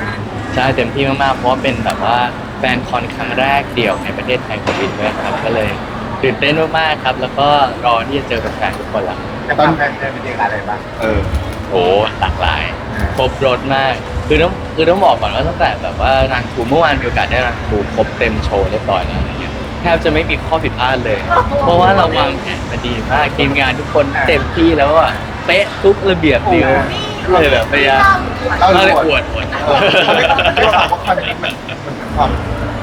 บ้างใช่เต็มที่มากๆ เพราะว่าเป็นแบบว่าแฟนคอนครั้งแรกเดี่ยวในประเทศไทยของวินด้วยครับ ก็เลยตื่นเต้นมากๆครับ แล้วก็รอที่จะเจอแฟนๆทุกคนละจะพาแฟนเดินไปเจออะไรบ้างเออโอ้หลากหลาย ครบรถมาก คือต้องคือต้องบอกก่อนว่าตั้งแต่แบบว่ารันทูเมื่อวานมีโอกาสได้รันทูครบเต็มโชว์เรียบร้อยแล้วอะไรเงี้ยแทบจะไม่มีข้อผิดพลาดเลย เพราะว่าเราวางแผนมาดีมากทีมงานทุกคนเต็มที่แล้วอะเป๊ะทุกระเบียบนิ้ว เลยแบบพยายามเราเราเลยอวดอวดเออเขาเรียกว่าเรียกว่าคอนนี้มันมันเป็นความ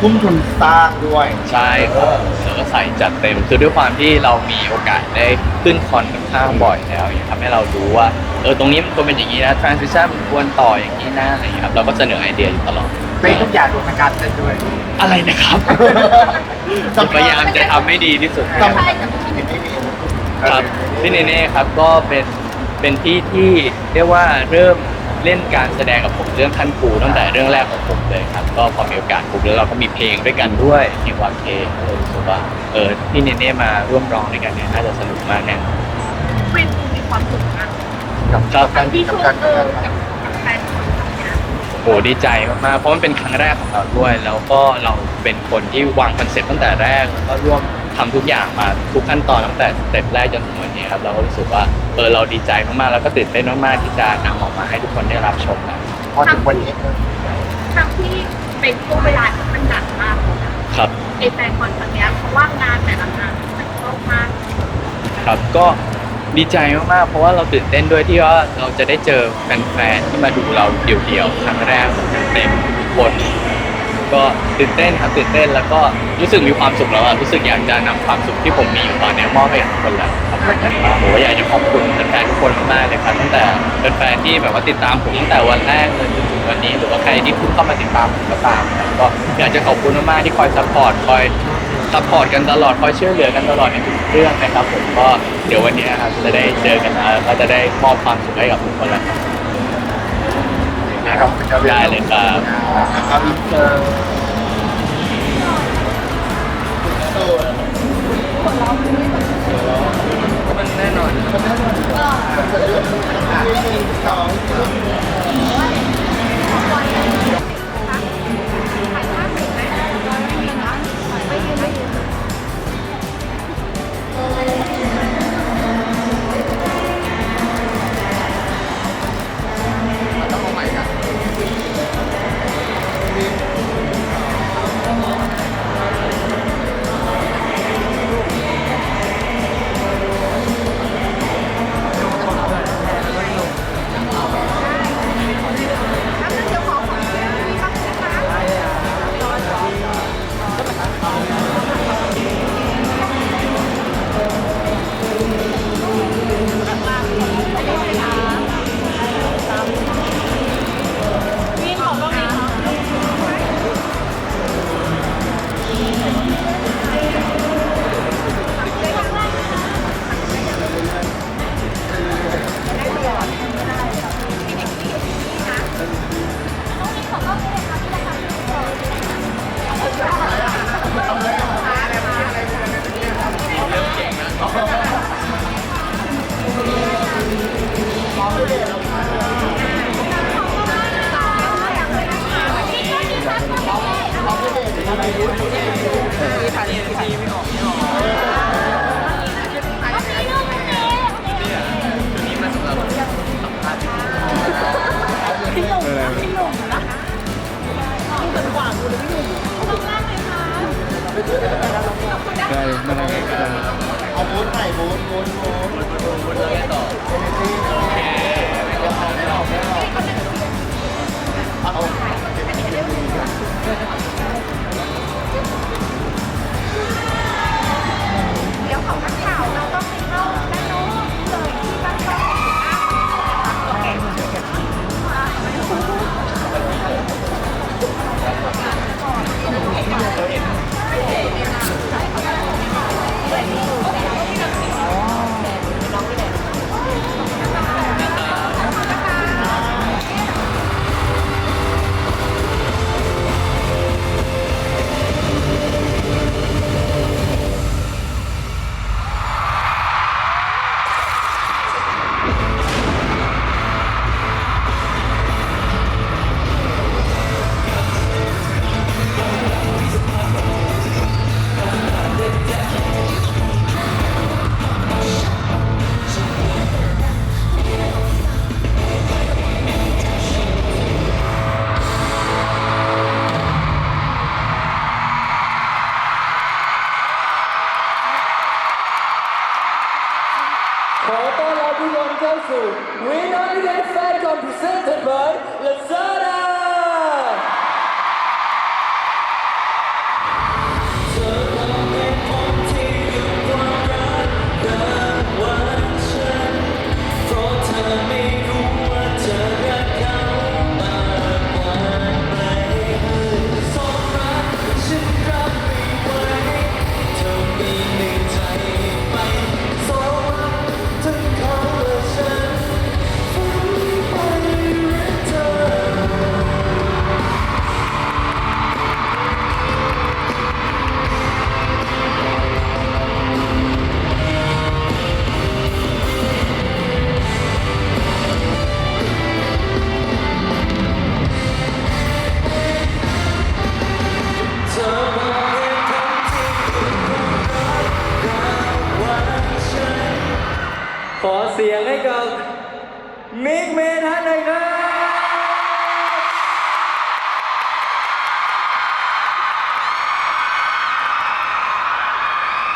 ทุ่มทุนสร้างด้วย ใช่ครับแล้วก็ใส่จัดเต็มคือด้วยความที่เรามีโอกาสได้ขึ้นคอนค่อนข้างบ่อยแล้วทำให้เรารู้ว่าเออตรงนี้มันควรเป็นอย่างนี้นะ transition มันควรต่ออย่างนี้นะอะไรอย่างเงี้ยครับเราก็เสนอไอเดียอยู่ตลอด เป็นทุกอย่างรวมทั้งการเต้นด้วยอะไรนะครับ พยายามจะทำให้ดีที่สุด จำไม่ได้ที่ไม่มี ครับพี่เนเน่ครับก็เป็น เป็นพี่ที่เรียกว่าเริ่มเล่นการแสดงกับผมเรื่องขั้นครูตั้งแต่เรื่องแรกของผมเลยครับ ก็พอมีโอกาสปุ๊บแล้วเราก็มีเพลงด้วยกันด้วยเพลงว่าเพลงก็เลยรู้สึกว่าเออพี่เนเน่มาร่วมร้องด้วยกันเนี่ยน่าจะสนุกมากแน่วินมีความสุขมากกับครับการที่กับช่วการงเออกับกับแฟนคนเนี้ยโหดีใจมากๆเพราะมันเป็นครั้งแรกของเราด้วย แล้วก็เราเป็นคนที่วางคอนเซ็ปต์ตั้งแต่แรกแล้วก็ร่วม ทำทุกอย่างมาทุกขั้นตอนตั้งแต่สเต็ปแรกจนถึงวันนี้ครับเราก็รู้สึกว่าเออเราดีใจมากๆแล้วก็ตื่นเต้นมากๆที่จะนำออกมาให้ทุกคนได้รับชมกันพอถึงวันนี้ทั้งที่เป็นช่วงเวลาที่มันหนักมากเลยนะครับไอแฟนคอนครั้งเนี้ยเพราะว่างานแต่ละงานมันเข้ามากครับก็ดีใจมากๆ เพราะว่าเราตื่นเต้นด้วยที่ว่าเราจะได้เจอแฟนๆที่มาดูเราเดี่ยวๆครั้งแรกเต็มทุกคน ก็ตื่นเต้นครับตื่นเต้นแล้วก็รู้สึกมีความสุขแล้วอะรู้สึกอยากจะนำความสุขที่ผมมีอยู่ตอนนี้มอบให้กับทุกคนแล้วครับผมก็อยากจะขอบคุณแฟนๆทุกคนมากๆเลยครับตั้งแต่แฟนๆที่แบบว่าติดตามผมตั้งแต่วันแรกเลยจนถึงวันนี้ หรือว่าใครที่เพิ่งเข้ามาติดตามผมก็ตามครับก็อยากจะขอบคุณมากๆที่คอยซัพพอร์ตคอยซัพพอร์ตกันตลอดคอยช่วยเหลือกันตลอดในทุกเรื่องนะครับผมก็เดี๋ยววันนี้ครับจะได้เจอกันแล้วก็จะได้มอบความสุขให้กับทุกคนแล้วครับ นะครับได้เลยครับครับเจอมันแน่นอนสอง ได้นั่นแหละเอาบูธใหม่บูธบูธบูธเดี๋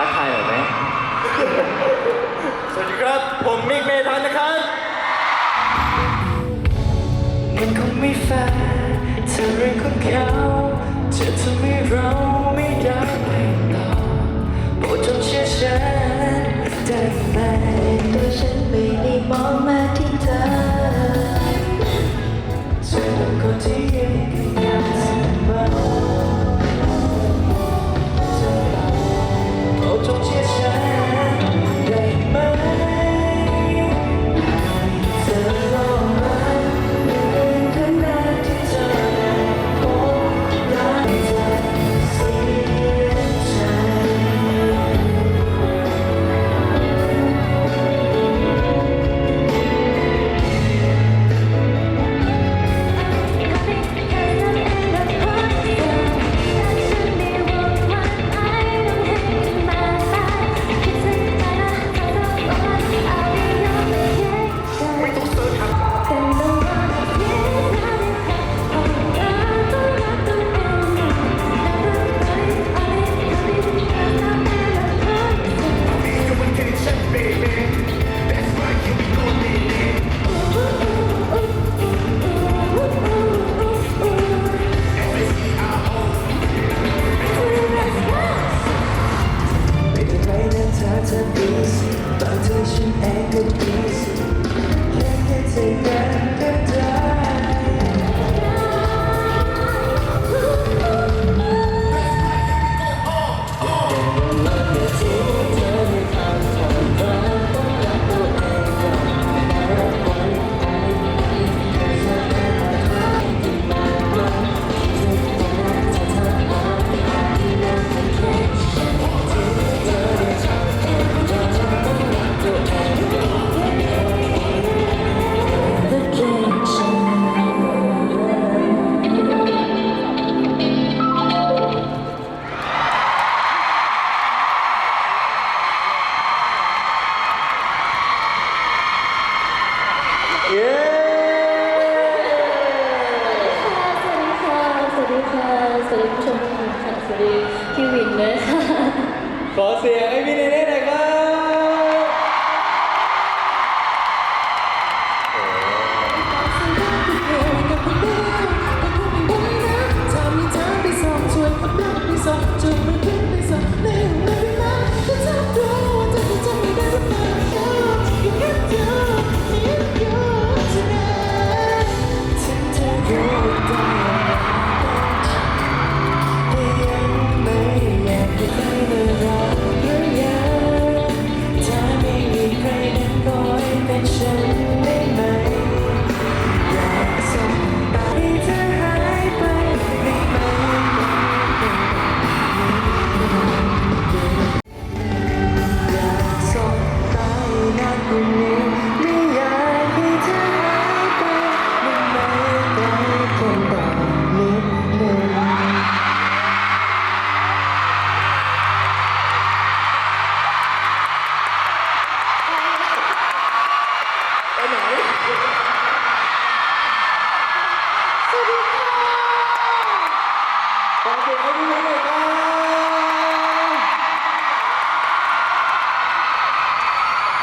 ทักทายหน่อยไหมสวัสดีครับ ผมมิกเมทันนะครับมันคงไม่แฟร์เธอเรื่องขอเขาจะทำให้เรา ผู้ชมทุกคนค่ะสวัสดีพี่วินด้วยค่ะ ขอเสียง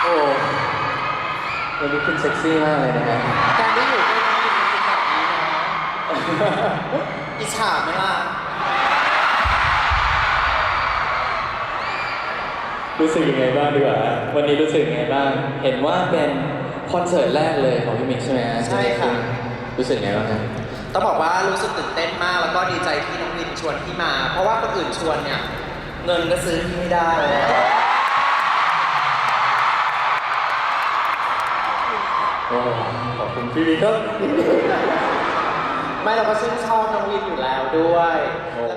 อ้วันนี้คุณเซ็กซี่มากเลยนะฮะการได้อยู่ใกล้น้องวินเป็นแบบนี้นะอิจฉาไหมล่ะ รู้สึกยังไงบ้างดีกว่า วันนี้รู้สึกยังไงบ้าง เห็นว่าเป็นคอนเสิร์ตแรกเลยของพี่มิกใช่ไหมฮะใช่ค่ะ รู้สึกยังไงบ้างครับต้องบอกว่ารู้สึกตื่นเต้นมากแล้วก็ดีใจที่น้องวินชวนพี่มา เพราะว่าคนอื่นชวนเนี่ย เงินก็ซื้อพี่ไม่ได้ โอ้ขอบคุณพี่มิกครับ ไม่เราก็ชื่นชอบน้องวินอยู่แล้วด้วย โอ้ แล้วก็